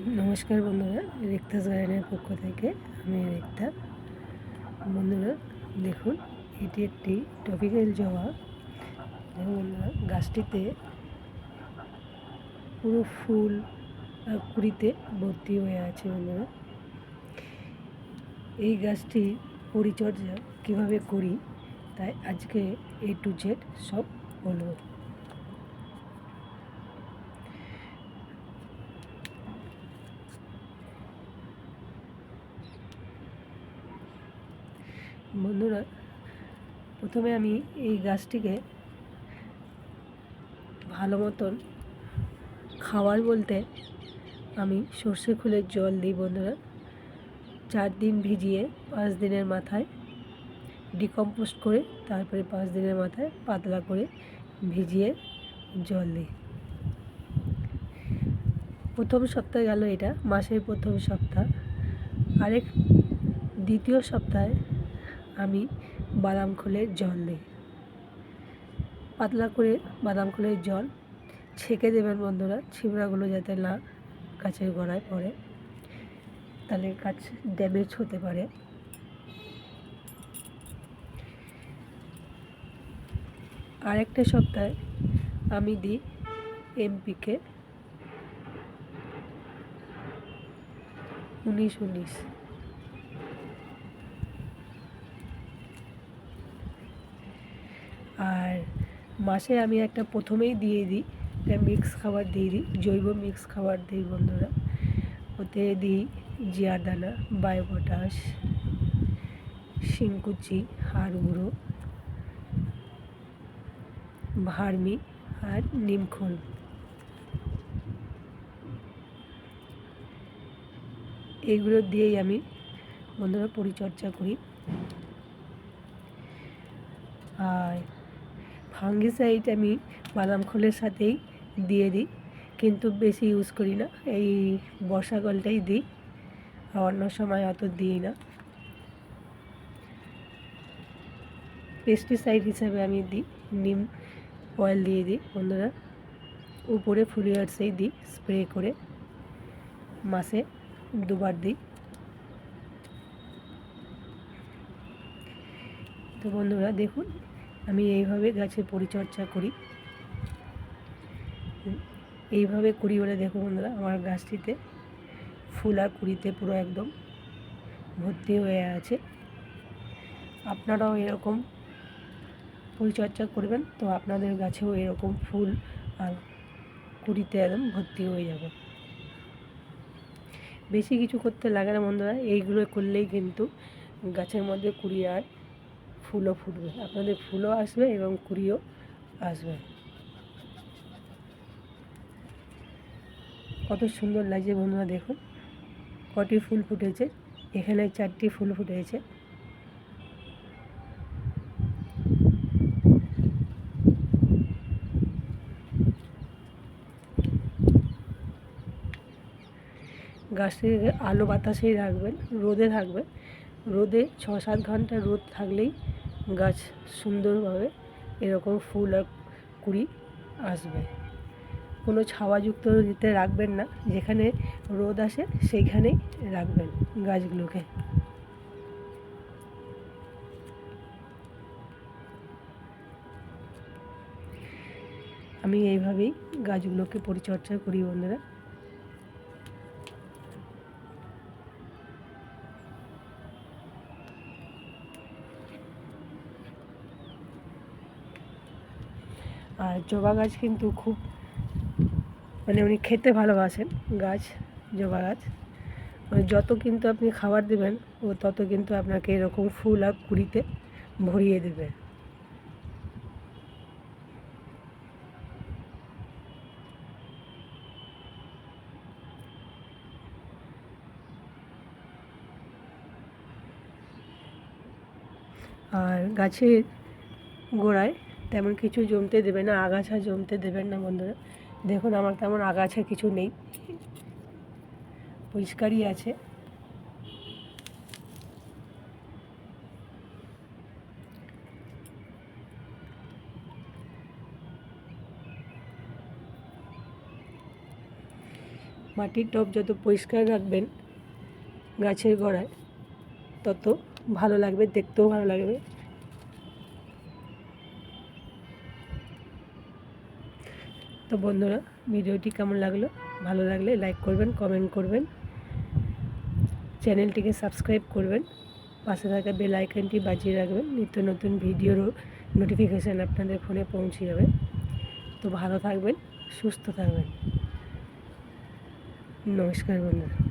নমস্কার বন্ধুরা রেক্তাস গার্ডেনের পক্ষ থেকে আমি রেক্তা। বন্ধুরা, দেখুন, এটি একটি টপিক্যাল জবা। বন্ধুরা, গাছটিতে পুরো ফুল আর কুড়িতে ভর্তি হয়ে আছে বন্ধুরা। এই গাছটি পরিচর্যা কীভাবে করি, তাই আজকে এ টু জেড সব বলব। বন্ধুরা, প্রথমে আমি এই গাছটিকে ভালো মতন খাওয়ার বলতে আমি সর্ষে ফুলের জল দিই বন্ধুরা। চার দিন ভিজিয়ে পাঁচ দিনের মাথায় ডিকম্পোস্ট করে তারপরে পাঁচ দিনের মাথায় পাতলা করে ভিজিয়ে জল দিই। প্রথম সপ্তাহে গেল এটা, মাসের প্রথম সপ্তাহ। আরেক দ্বিতীয় সপ্তাহে আমি বাদাম খোলের জল দিই। পাতলা করে বাদাম খোলের জল ছেঁকে দেবেন বন্ধুরা ছিবড়াগুলো যাতে না গাছের গোড়ায় পড়ে। তাহলে গাছ ড্যামেজ হতে পারে। আরেকটা সপ্তাহে আমি দিই এমপিকে। উনিশ উনিশ আর মাসে আমি একটা প্রথমেই দিয়ে দিই, একটা মিক্স খাবার দিয়ে দিই, জৈব মিক্স খাবার দিই বন্ধুরা। ওতে দিই জিয়ার দানা বায়োপটাশ শিংকুচি হাড় গুঁড়ো, ভার্মি, আর নিমখোল এইগুলো দিয়েই আমি বন্ধুরা পরিচর্যা করি। আর ফাঙ্গিসাইড আমি বাদাম খোলের সাথেই দিয়ে দিই, কিন্তু বেশি ইউজ করি না। এই বর্ষাকালটাই দিই, অন্য সময় অত দিই না। পেস্টিসাইড হিসাবে আমি দিই, নিম অয়েল দিয়ে দিই বন্ধুরা। উপরে ফুলিয়ার্সেই দিই স্প্রে করে মাসে দুবার দিই। তো বন্ধুরা দেখুন আমি এইভাবে গাছের পরিচর্যা করি। এইভাবে করি বলে দেখো বন্ধুরা, আমার গাছটিতে ফুল আর কুড়িতে পুরো একদম ভর্তি হয়ে আছে। আপনারাও এরকম পরিচর্যা করবেন, তো আপনাদের গাছেও এরকম ফুল আর কুড়িতে একদম ভর্তি হয়ে যাবে। বেশি কিছু করতে লাগে না বন্ধুরা, এইগুলো করলেই কিন্তু গাছের মধ্যে কুড়ি আর ফুলও ফুটবে। আপনাদের ফুলও আসবে এবং কুড়িও আসবে। কত সুন্দর লাগছে বন্ধুরা, দেখুন। কটি ফুল ফুটেছে, এখানে চারটি ফুল ফুটেছে। গাছটিকে আলো বাতাসেই রাখবেন রোদে থাকবে রোদে ছ সাত ঘণ্টা রোদ থাকলেই গাছ সুন্দরভাবে এরকম ফুল আর কুড়ি আসবে। কোনো ছাওয়াযুক্ত দিতে রাখবেন না, যেখানে রোদ আসে সেইখানেই রাখবেন গাছগুলোকে। আমি এইভাবেই গাছগুলোকে পরিচর্যা করি বন্ধুরা। আর জবা গাছ কিন্তু খুব মানে উনি খেতে ভালোবাসেন গাছ, জবা গাছ। মানে যত কিন্তু আপনি খাবার দেবেন, ও তত কিন্তু আপনাকে এরকম ফুল আর কুড়িতে ভরিয়ে দেবে। আর গাছের গোড়ায় তেমন কিছু জমতে দেবে না, আগাছা জমতে দেবেন না বন্ধুরা। দেখুন, আমার তেমন আগাছা কিছু নেই। পরিষ্কারই আছে। মাটির টব যত পরিষ্কার রাখবেন গাছের গোড়ায়, তত ভালো লাগবে, দেখতেও ভালো লাগবে। তো বন্ধুরা, ভিডিওটি কেমন লাগল? ভালো লাগলে লাইক করবেন কমেন্ট করবেন। চ্যানেলটিকে সাবস্ক্রাইব করবেন। পাশে থাকা বেল আইকনটি বাজিয়ে রাখবেন। নিত্য নতুন ভিডিওরও নোটিফিকেশান আপনাদের ফোনে পৌঁছে যাবে। তো ভালো থাকবেন, সুস্থ থাকবেন। নমস্কার বন্ধুরা।